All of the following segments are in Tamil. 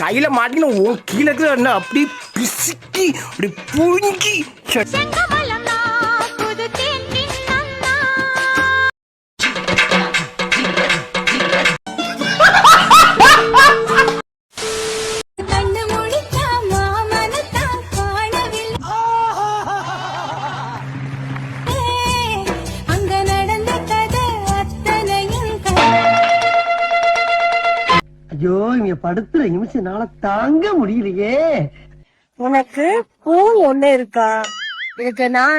கையில மாட்டின உன் கீழே என்ன அப்படி பிசுக்கி அப்படி புழுங்கி ஐயோ இங்க படுத்துற நிமிஷம்னால தாங்க முடியலையே. உனக்கு பூ ஒண்ணு இருக்கா? எனக்கு நான்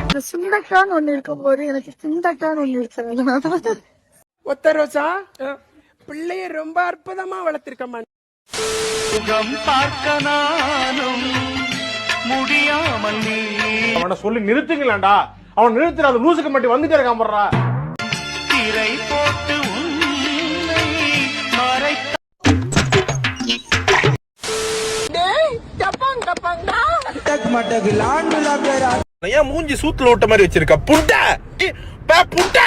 இந்த சுண்டக்கான்னு ஒண்ணு இருக்கும் போது எனக்கு சுண்டக்கான்னு ஒண்ணு இருக்கு. ஒத்த ரோசா பிள்ளைய ரொம்ப அற்புதமா வளர்த்திருக்கம்மா. அவனை சொல்லி நிறுத்துங்களேன்டா. அவன் நிறுத்துற அந்த லூசுக்கு மட்டும் வந்துட்டே இருக்கான் போடுறா. ஏன் மூஞ்சி சூத்துல ஓட்ட மாதிரி வச்சிருக்க? புண்டை பே, புண்டை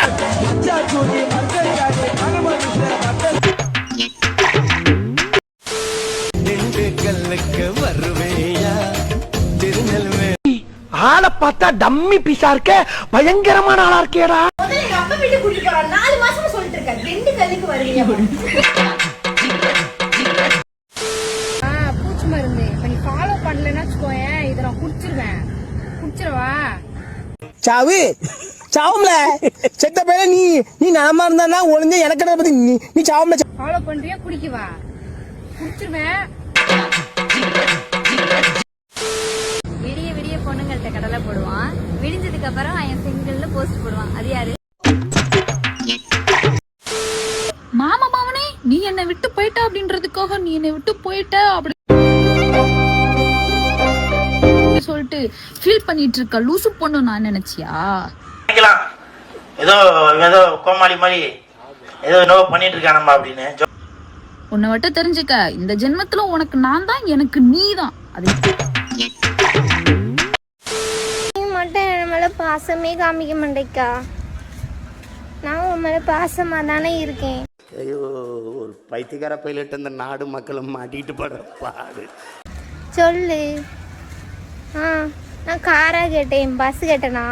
ஆளை பார்த்தா டம்மி பீஸா இருக்க? பயங்கரமான ஆளா இருக்கேடா. நாலு மாசமா சொல்லிட்டு இருக்கேன் ரெண்டு கல்லுக்கு வருவீங்க குடிச்சிருவா சாவு சாவும்ல. செத்த பையல நீ நீ நலமா இருந்தா ஒளிஞ்ச எனக்கு என்ன பத்தி நீ நீ சாவும்ல. ஃபாலோ பண்றியா? குடிக்கவா? குடிச்சிருவேன். விடிய விடிய பொண்ணுங்கள்ட்ட கடலை போடுவான். விடிஞ்சதுக்கு அப்புறம் என் சிங்கிள்ல போஸ்ட் போடுவான். அது யாரு? மாமா மாமனே நீ என்னை விட்டு போயிட்ட அப்படின்றதுக்காக நீ என்னை விட்டு போயிட்ட அப்படி ஃபீல் பண்ணிட்டு இருக்க லூசு பொண்ணு நான் நினைச்சியா? ஏதோ ஏதோ கோமாளி மாதிரி ஏதோ என்னவோ பண்ணிட்டு இருக்கானம்மா அப்படின்னு உன்னை மட்டும் தெரிஞ்சுக்க. இந்த ஜென்மத்துல உனக்கு நான் தான் எனக்கு நீ தான். அது நீ மட்டும் என் மேல பாசமே காமிக்க மாட்டேக்கா. நான் உன் மேல பாசமா தானே இருக்கேன். ஐயோ ஒரு பைத்தியக்கார பைலட் அந்த நாடு மக்களும் மாட்டிட்டு படுற பாடு. சொல்லு. நான் காரா கேட்டேன் பஸ் கேட்டேனா?